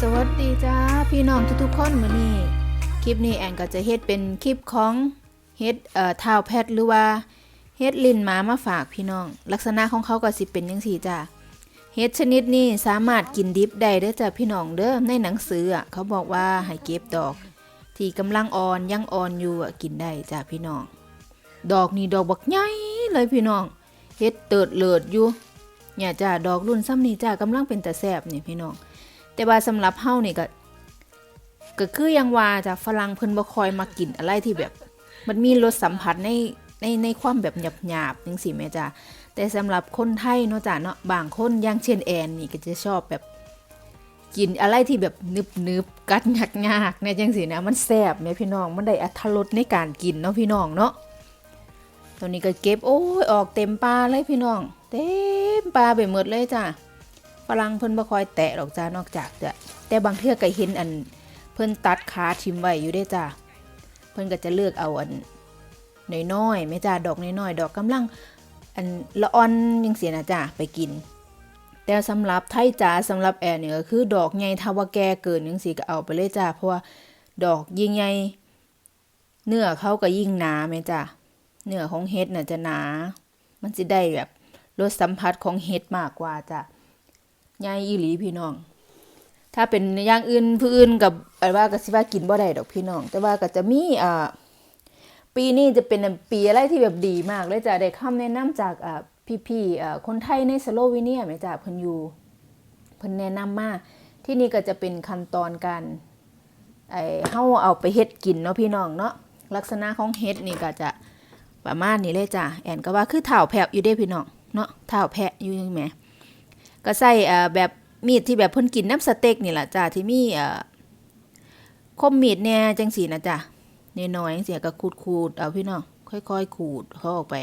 สวัสดีจ้าพี่น้องทุกๆคนมื้อนี้คลิปนี้แอนก็จะเฮ็ดเป็นคลิปของเฮ็ดเอ่อท้าวแพทย์หรือว่าเฮ็ดลิ้นหมามาฝากพี่น้อง ลักษณะของเขาก็สิเป็นจังซี่จ้าเฮ็ดชนิดนี้สามารถกินดิบได้เด้อจ้าพี่น้องเด้อในหนังสืออะเขาบอกว่าให้เก็บดอก ที่กำลังอ่อนยังอ่อนอยู่อะกินได้จ้าพี่น้อง ดอกนี่ดอกบักใหญ่เลยพี่น้องเฮ็ดเติดเลิดอยู่เนี่ยจ้าดอกรุ่นซ้ำนี่จ้ากำลังเป็นตาแซบนี่พี่น้อง แต่ว่าสำหรับเฮานี่ก็ก็คือยังว่าจากฝรั่งเพิ่นบ่คอยมากินอะไรที่แบบ มันมีรสสัมผัสในในในความแบบหยาบๆจังซี่แม่จ้าแต่สำหรับคนไทยเนาะจ้าเนาะบางคนอย่างเช่นแอนนี่ก็จะชอบแบบกินอะไรที่แบบนึบๆกัดยากๆเนี่ยจังซี่นะมันแซ่บแม่พี่น้องมันได้อรรถรสในการกินเนาะพี่น้องเนาะตัวนี้ก็เก็บโอ้ยออกเต็มปลาเลยพี่น้อง เต็มปลาไปหมดเลยจ้า ฝรั่งเพิ่นบ่ค่อยแตะดอกจ้านอกจากจะแต่บางเทื่อก็เห็นอันเพิ่นตัดขาทิมไว้อยู่ได้จ้าเพิ่นก็จะเลือกเอาอันน้อยๆแม่จ้าดอกน้อยๆดอกกำลังอันละอ่อนจังซี่นะจ้าไปกิน แต่สำหรับไทยจ๋าสำหรับแอนนี่ก็คือดอกใหญ่ถ้าว่าแก่เกินจังซี่ก็เอาไปเลยจ้าเพราะว่าดอกยิ่งใหญ่เนื้อเขาก็ยิ่งหนาแม่จ้าเนื้อของเห็ดน่ะจะหนา มันสิได้แบบรสสัมผัสของเห็ดมากกว่าจ้า ยายอีหลีพี่น้อง ถ้าเป็นอย่างอื่นผู้อื่นกับอะไรว่าก็สิว่ากินบ่ได้ดอกพี่น้อง แต่ว่าก็จะมีอ่าปีนี้จะเป็นปีอะไรที่แบบดีมากเลยจ้ะได้คำแนะนำจากอ่าพี่ๆอ่าคนไทยในสโลวีเนียแม่จ้ะเพิ่นอยู่เพิ่นแนะนำมาที่นี่ก็จะเป็นขั้นตอนการไอ้เฮาเอาไปเฮ็ดกินเนาะพี่น้องเนาะลักษณะของเฮ็ดนี่ก็จะประมาณนี้เลยจ้ะแอนก็ว่าคือเท้าแพะอยู่เด้พี่น้องเนาะเท้าแพะอยู่จังแหม ก็ใส่เอ่อแบบมีดที่แบบเพิ่นกินน้ำสเต็กนี่แหละจ้าที่มีเอ่อคมมีดเนี่ยจังสีนะจ้ะน้อยๆจังสีก็ขูดขูดเอาพี่น้องค่อยๆขูดเขาออกไป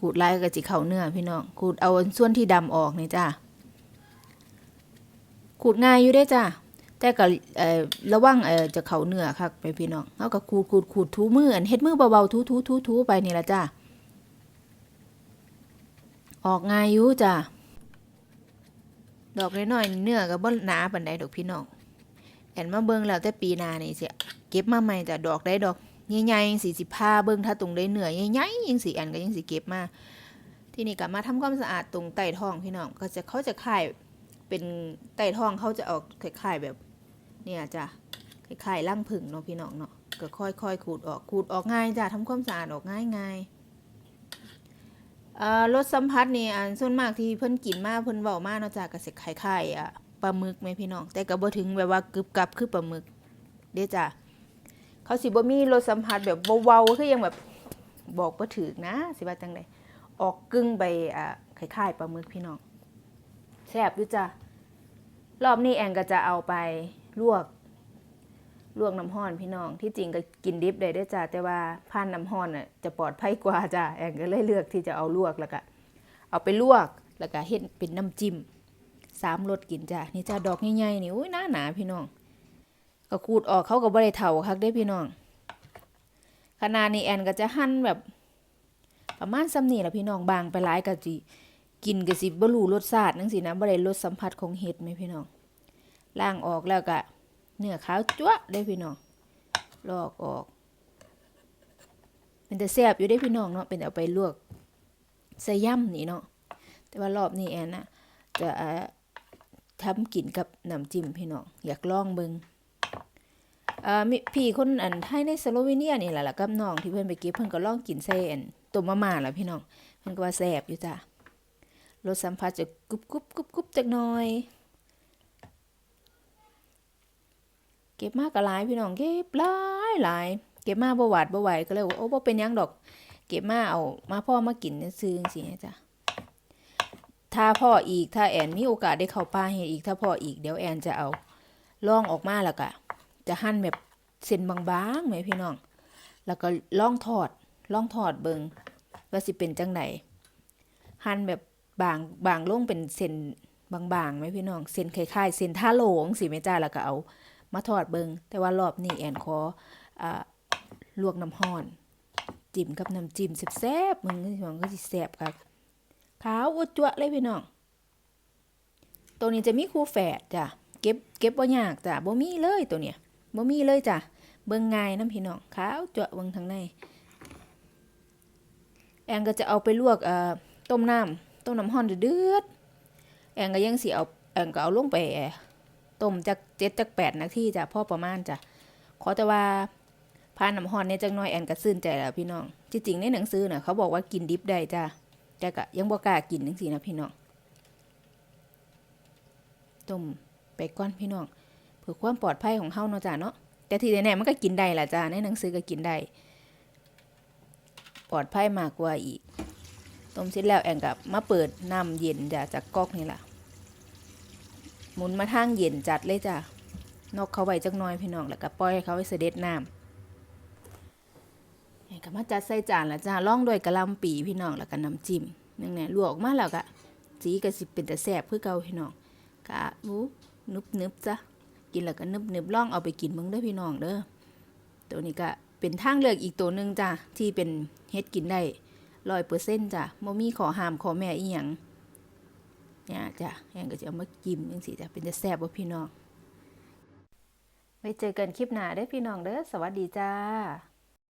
ขูดไลายก็จิเข้าเนื้อพี่น้องขูดเอาส่วนที่ดำออกนี่จ้าขูดง่ายอยู่ได้จ้าแต่ก็เอ่อระวังเอ่อจะเข้าเนื้อคักไปพี่น้องเอาก็ขูดขูดขูดถูมืออันเฮ็ดมือเบาๆถูถูถูถูไปนี่ละจ้าออกง่ายอยู่จ้า ดอกน้อยๆเนื้อก็บ่หนาปานใดดอกพี่น้องแอนมาเบิ่งแล้วแต่ปีหน้านี่สิเก็บมาใหม่จ้ะดอกได้ดอกใหญ่ๆจังสิสิพาเบิ่งถ้าตรงได้เนื้อใหญ่ๆจังสิแอนก็ยังสิเก็บมาที่นี่ก็มาทำความสะอาดตรงใต้ท้องพี่น้องก็จะเขาจะคายเป็นใต้ท้องเขาจะออกคล้ายๆแบบ เนี่ยจ้ะคล้ายๆร่างผึ่งเนาะพี่น้องเนาะก็ค่อยๆขูดออกขูดออกง่ายจ้ะทำความสะอาดออกง่ายๆ รสสัมผัสนี่อันส่วนมากที่เพิ่นกินมากเพิ่นเว้ามาเนาะจ้ะก็สิคล้ายๆอะปลาหมึกแม่พี่น้อง แต่ก็บ่ถึงแบบว่ากึบกับคือปลาหมึก เด้จ้ะเขาสิบ่มีรสสัมผัสแบบเว้าๆคือยังแบบบอกบ่ถูกนะ สิว่าจังไดออกกึ่งไปอะคล้ายๆปลาหมึกพี่น้องแซ่บอยู่จ้ะรอบนี้แอนก็จะเอาไปลวก ลวกน้ำห้อนพี่น้อง ที่จริงก็กินดิบได้ด้วยจ้าแต่ว่าผ่านน้ำห้อนน่ะจะปลอดภัยกว่าจ้าแอนก็เลยเลือกที่จะเอาลวกแล้วก็เอาไปลวกแล้วก็เฮ็ดเป็นน้ำจิ้มสามรสกินจ้านี่จ้าดอกใหญ่ๆนี่อุ้ยหน้าหนาพี่น้องก็ขูดออกเขาก็บ่ได้เท่าคักได้พี่น้องขนาดนี้แอนก็จะหั่นแบบ ประมาณซ้ำนี่แหละพี่น้องบางไปหลายก็สิกินก็สิบ่รู้รสชาติจังซี่นะบ่ได้รสสัมผัสของเห็ดไหมพี่น้องล้างออกแล้วก็ เนื้อขาวจั๊วะได้พี่น้อง ลอกออก เป็นแต่แซ่บอยู่ได้พี่น้องเนาะ เป็นเอาไปลวกใส่ย่ำนี่เนาะ แต่ว่ารอบนี้แอนนะจะทำกินกับน้ำจิ้มพี่น้อง อยากลองเบิงเอ่อมีพี่คนอันไทยในสโลวีเนียนี่แหละล่ะกับน้องที่เพิ่อนไปก็บเพิ่อนก็ลองกินใส่อันต้มมาม่าล่ะพี่น้องเพิ่อนก็ว่าแซ่บอยู่จ้ะรสสัมผัสจะกรุบกรุบกรุบกรุบจักหน่อย เก็บมากก็หลายพี่น้องเก็บหลายหลายเก็บมาบ่หวาดบ่ไหวก็เลยว่าโอ้บ่เป็นยังดอก เก็บมาเอามาพ่อมากินซื้อจังซี่นะจ้ะถ้าพ่ออีกถ้าแอนมีโอกาสได้เข้าป่าเฮ็ดอีกถ้าพ่ออีกเดี๋ยวแอนจะเอาล่องออกมาแล้วก็จะหั่นแบบเส้นบางๆแหมพี่น้อง แล้วก็ล่องทอดล่องทอดเบิงว่าสิเป็นจังไดหั่นแบบบางบางล่งเป็นเส้นบางๆไหมพี่น้องเส้นคล้ายๆเส้นท่าโหลงสิแม่จ้าแล้วก็เอา มาทอดเบิงแต่ว่ารอบนี้แอนขออ่าลวกน้ำห้อน จิ้มกับน้ำจิ้มแซ่บๆมึงก็สิมันก็สิแซ่บครับขาวอุดจั่วเลยพี่น้องตัวนี้จะมีคู่แฝดจ้ะเก็บเก็บบ่ยากจ้ะบ่มีเลยตัวเนี้ยบ่มีเลยจ้ะเบิ่งง่ายน้ำพี่น้องขาวจั่วเบิ่งทางในแองก็จะเอาไปลวกเอ่อต้มน้ำต้มน้ำร้อนเดือดแองก็ยังสิเอาแองก็เอาลงไป ต้มจักเจ็ดจักแปดนาทีจ้ะพ่อประมาณจ้ะขอแต่ว่าพาน้ำร้อนเนี่ยจักหน่อยแอนก็ซื่นใจแล้วพี่น้องจริงๆในหนังสือน่ะเขาบอกว่ากินดิบได้จ้ะแต่ก็ยังบ่กล้ากินจังซี่นะพี่น้องต้มไปก่อนพี่น้องเพื่อความปลอดภัยของเฮาเนาะจ้ะเนาะแต่ที่แน่ๆมันก็กินได้ล่ะจ้ะในหนังสือก็กินได้ปลอดภัยมากกว่าอีกต้มเสร็จแล้วแองกับมาเปิดน้ำเย็นจ้ะจากก๊อกนี่ล่ะ หมุนมาทางเย็นจัดเลยจ้ะนอกเขาไว้จักน้อยพี่น้องแล้วก็ปล่อยให้เขาไว้เสด็จน้ำแองก็มาจัดใส่จานละจ้าล่องด้วยกะลำปีพี่น้องแล้วก็น้ำจิ้มนั่นแหละลวกออกมาแล้วก็สีก็สิเป็นแต่แซ่บคือเก่าพี่น้องกะอู้นึบนึบๆจ้ะกินแล้วก็นึบนึบๆล่องเอาไปกินมึงเด้พี่น้องเด้อตัวนี้ก็เป็นทางเลือกอีกตัวหนึ่งจ้ะที่เป็นเฮ็ดกินได้ร้อยเปอร์เซ็นต์จ้ะบ่มีขอห้ามขอแม่อีหยัง เนี่ยจ้ะแองก็จะเอามากิมยังสิจ้ะเป็นจะแซ่บว่าพี่น้องไว้เจอกันคลิปหน้าเด้อพี่น้องเด้อสวัสดีจ้า